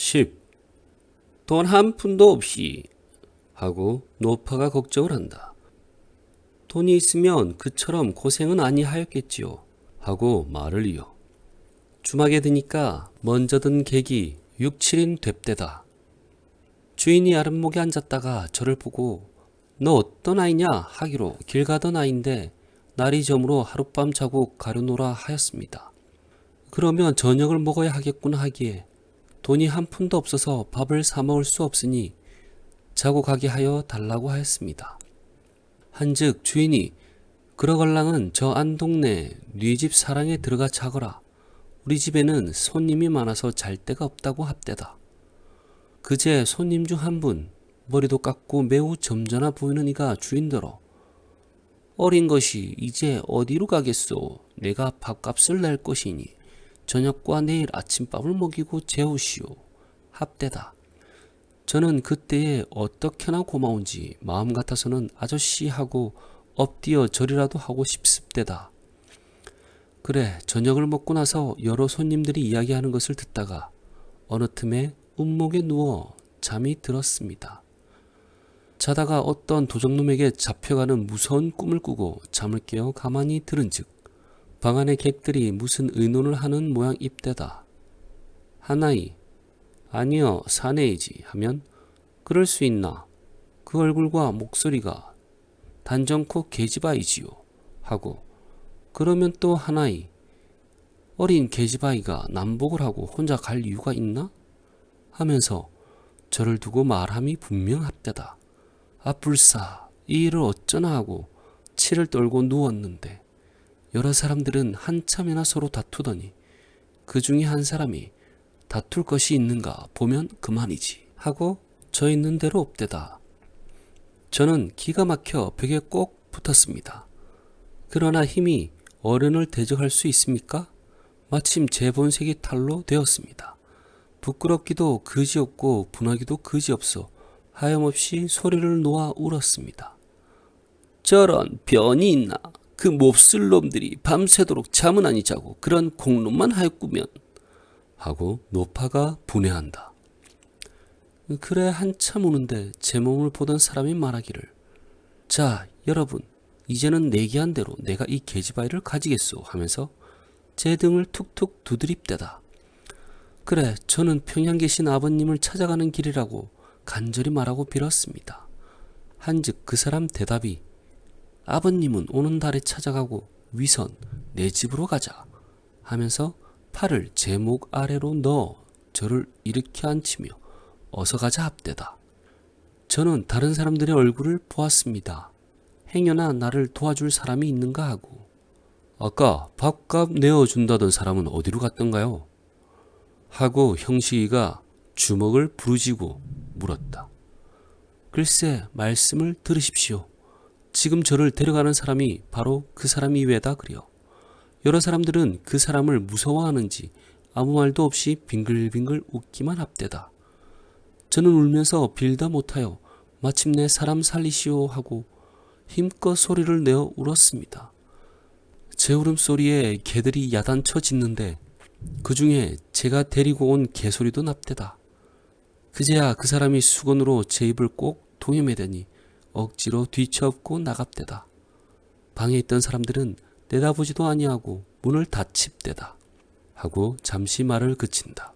10. 돈 한 푼도 없이 하고 노파가 걱정을 한다. 돈이 있으면 그처럼 고생은 아니하였겠지요. 하고 말을 이어. 주막에 드니까 먼저 든 객이 6, 7인 됩대다. 주인이 아랫목에 앉았다가 저를 보고 너 어떤 아이냐 하기로 길 가던 아이인데 날이 저물어 하룻밤 자고 가려노라 하였습니다. 그러면 저녁을 먹어야 하겠구나 하기에 돈이 한 푼도 없어서 밥을 사 먹을 수 없으니 자고 가게 하여 달라고 하였습니다. 한즉 주인이 그러걸랑은 저 안 동네 네 집 사랑에 들어가 자거라. 우리 집에는 손님이 많아서 잘 데가 없다고 합대다. 그제 손님 중 한 분 머리도 깎고 매우 점잖아 보이는 이가 주인더러 어린 것이 이제 어디로 가겠소? 내가 밥값을 낼 것이니 저녁과 내일 아침밥을 먹이고 재우시오. 합대다. 저는 그때에 어떻게나 고마운지 마음 같아서는 아저씨 하고 엎드려 절이라도 하고 싶습대다. 그래 저녁을 먹고 나서 여러 손님들이 이야기하는 것을 듣다가 어느 틈에 운목에 누워 잠이 들었습니다. 자다가 어떤 도적놈에게 잡혀가는 무서운 꿈을 꾸고 잠을 깨어 가만히 들은즉 방 안의 객들이 무슨 의논을 하는 모양 입대다. 하나이 아니여 사내이지 하면 그럴 수 있나 그 얼굴과 목소리가 단정코 계집아이지요 하고 그러면 또 하나이 어린 계집아이가 남복을 하고 혼자 갈 이유가 있나 하면서 저를 두고 말함이 분명합대다. 아 불사 이 일을 어쩌나 하고 치를 떨고 누웠는데 여러 사람들은 한참이나 서로 다투더니 그 중에 한 사람이 다툴 것이 있는가 보면 그만이지 하고 저 있는 대로 없대다. 저는 기가 막혀 벽에 꼭 붙었습니다. 그러나 힘이 어른을 대적할 수 있습니까? 마침 제 본색이 탈로 되었습니다. 부끄럽기도 그지없고 분하기도 그지없어 하염없이 소리를 놓아 울었습니다. 저런 변이 있나? 그 몹쓸 놈들이 밤새도록 잠은 아니 자고 그런 공론만 하였구면 하고 노파가 분해한다. 그래 한참 우는데 제 몸을 보던 사람이 말하기를 자 여러분 이제는 내기한 대로 내가 이 계집아이를 가지겠소 하면서 제 등을 툭툭 두드립대다. 그래 저는 평양 계신 아버님을 찾아가는 길이라고 간절히 말하고 빌었습니다. 한즉 그 사람 대답이 아버님은 오는 달에 찾아가고 위선 내 집으로 가자 하면서 팔을 제 목 아래로 넣어 저를 일으켜 앉히며 어서 가자 합대다. 저는 다른 사람들의 얼굴을 보았습니다. 행여나 나를 도와줄 사람이 있는가 하고 아까 밥값 내어준다던 사람은 어디로 갔던가요? 하고 형식이가 주먹을 부르지고 물었다. 글쎄 말씀을 들으십시오. 지금 저를 데려가는 사람이 바로 그 사람이 왜다 그려. 여러 사람들은 그 사람을 무서워하는지 아무 말도 없이 빙글빙글 웃기만 합대다. 저는 울면서 빌다 못하여 마침내 사람 살리시오 하고 힘껏 소리를 내어 울었습니다. 제 울음소리에 개들이 야단쳐 짖는데 그 중에 제가 데리고 온 개소리도 납대다. 그제야 그 사람이 수건으로 제 입을 꼭 동여매더니 억지로 뒤쳐엎고 나갑대다. 방에 있던 사람들은 내다보지도 아니하고 문을 닫힙대다. 하고 잠시 말을 그친다.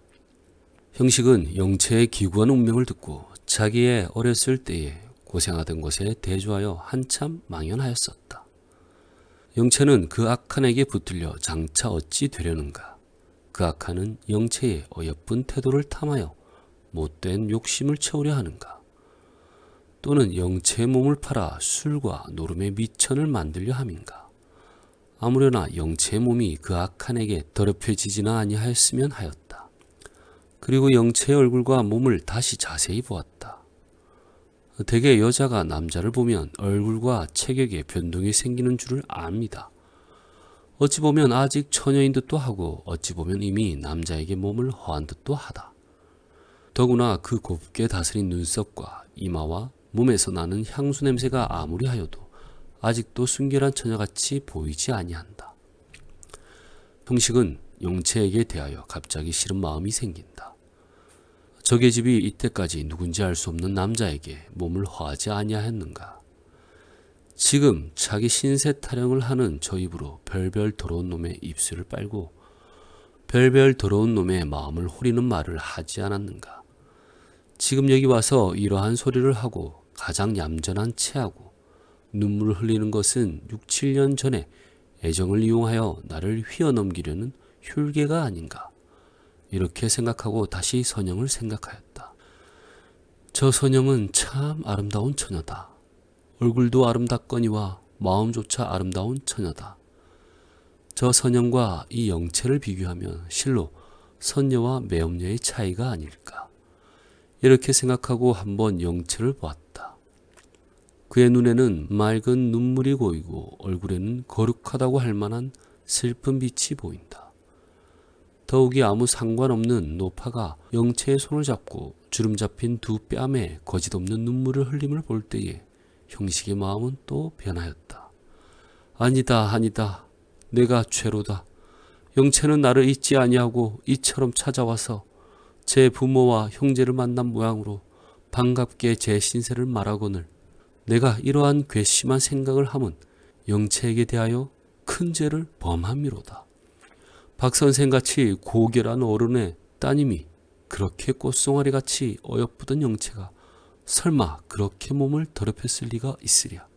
형식은 영체의 기구한 운명을 듣고 자기의 어렸을 때에 고생하던 것에 대조하여 한참 망연하였었다. 영체는 그 악한에게 붙들려 장차 어찌 되려는가. 그 악한은 영체의 어여쁜 태도를 탐하여 못된 욕심을 채우려 하는가. 또는 영체의 몸을 팔아 술과 노름의 미천을 만들려 함인가. 아무려나 영체의 몸이 그 악한에게 더럽혀지지나 아니하였으면 하였다. 그리고 영체의 얼굴과 몸을 다시 자세히 보았다. 대개 여자가 남자를 보면 얼굴과 체격에 변동이 생기는 줄을 압니다. 어찌 보면 아직 처녀인 듯도 하고 어찌 보면 이미 남자에게 몸을 허한 듯도 하다. 더구나 그 곱게 다스린 눈썹과 이마와 몸에서 나는 향수 냄새가 아무리 하여도 아직도 순결한 처녀같이 보이지 아니한다. 형식은 영채에게 대하여 갑자기 싫은 마음이 생긴다. 적의 집이 이때까지 누군지 알 수 없는 남자에게 몸을 화하지 아니하였는가. 지금 자기 신세 타령을 하는 저 입으로 별별 더러운 놈의 입술을 빨고 별별 더러운 놈의 마음을 호리는 말을 하지 않았는가. 지금 여기 와서 이러한 소리를 하고 가장 얌전한 체하고 눈물을 흘리는 것은 6, 7년 전에 애정을 이용하여 나를 휘어넘기려는 흉계가 아닌가. 이렇게 생각하고 다시 선영을 생각하였다. 저 선영은 참 아름다운 처녀다. 얼굴도 아름답거니와 마음조차 아름다운 처녀다. 저 선영과 이 영체를 비교하면 실로 선녀와 매업녀의 차이가 아닐까. 이렇게 생각하고 한번 영체를 보았다. 그의 눈에는 맑은 눈물이 고이고 얼굴에는 거룩하다고 할 만한 슬픈 빛이 보인다. 더욱이 아무 상관없는 노파가 영체의 손을 잡고 주름 잡힌 두 뺨에 거짓없는 눈물을 흘림을 볼 때에 형식의 마음은 또 변하였다. 아니다, 아니다. 내가 죄로다. 영체는 나를 잊지 아니하고 이처럼 찾아와서 제 부모와 형제를 만난 모양으로 반갑게 제 신세를 말하거늘 내가 이러한 괘씸한 생각을 함은 영체에게 대하여 큰 죄를 범함이로다. 박 선생같이 고결한 어른의 따님이 그렇게 꽃송아리 같이 어여쁘던 영체가 설마 그렇게 몸을 더럽혔을 리가 있으랴.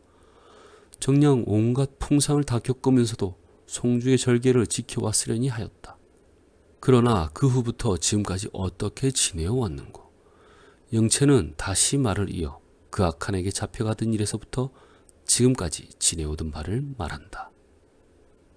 정녕 온갖 풍상을 다 겪으면서도 송주의 절개를 지켜왔으려니 하였다. 그러나 그 후부터 지금까지 어떻게 지내어 왔는고. 영채는 다시 말을 이어 그 악한에게 잡혀가던 일에서부터 지금까지 지내오던 바를 말한다.